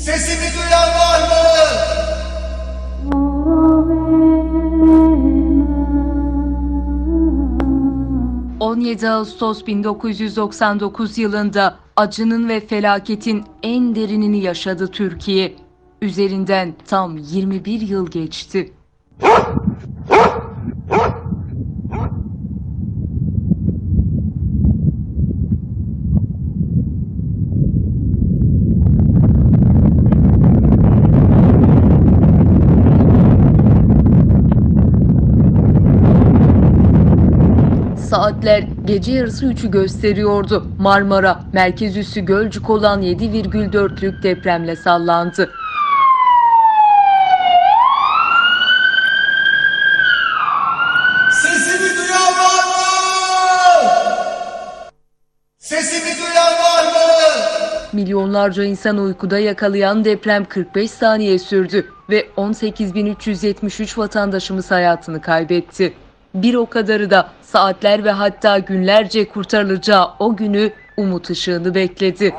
Sesimi duyan var mı? ...17 Ağustos 1999 yılında acının ve felaketin en derinini yaşadı Türkiye. Üzerinden tam 21 yıl geçti. Saatler gece yarısı 3'ü gösteriyordu. Marmara, merkez üssü Gölcük olan 7,4'lük depremle sallandı. Sesimi duyan var mı? Sesimi duyan var mı? Milyonlarca insan uykuda yakalayan deprem 45 saniye sürdü ve 18.373 vatandaşımız hayatını kaybetti. Bir o kadarı da saatler ve hatta günlerce kurtarılacağı o günü umut ışığını bekledi.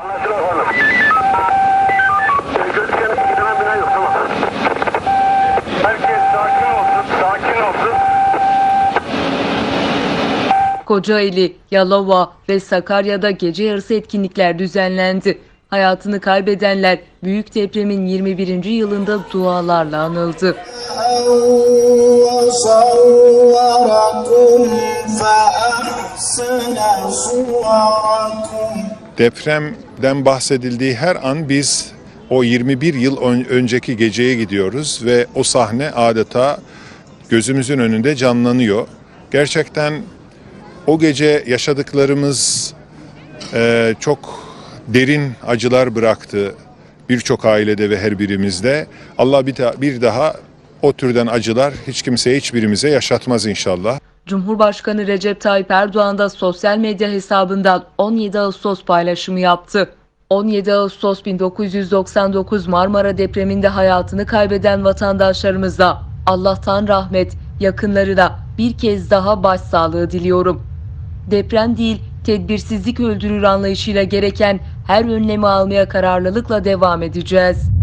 Kocaeli, Yalova ve Sakarya'da gece yarısı etkinlikler düzenlendi. Hayatını kaybedenler büyük depremin 21. yılında dualarla anıldı. Depremden bahsedildiği her an biz o 21 yıl önceki geceye gidiyoruz ve o sahne adeta gözümüzün önünde canlanıyor. Gerçekten o gece yaşadıklarımız e, çok derin acılar bıraktı birçok ailede ve her birimizde. Allah bir daha, bir daha o türden acılar hiç kimseye hiçbirimize yaşatmaz inşallah. Cumhurbaşkanı Recep Tayyip Erdoğan da sosyal medya hesabından 17 Ağustos paylaşımı yaptı. 17 Ağustos 1999 Marmara depreminde hayatını kaybeden vatandaşlarımıza Allah'tan rahmet, yakınlarına bir kez daha başsağlığı diliyorum. Deprem değil, tedbirsizlik öldürür anlayışıyla gereken her önlemi almaya kararlılıkla devam edeceğiz.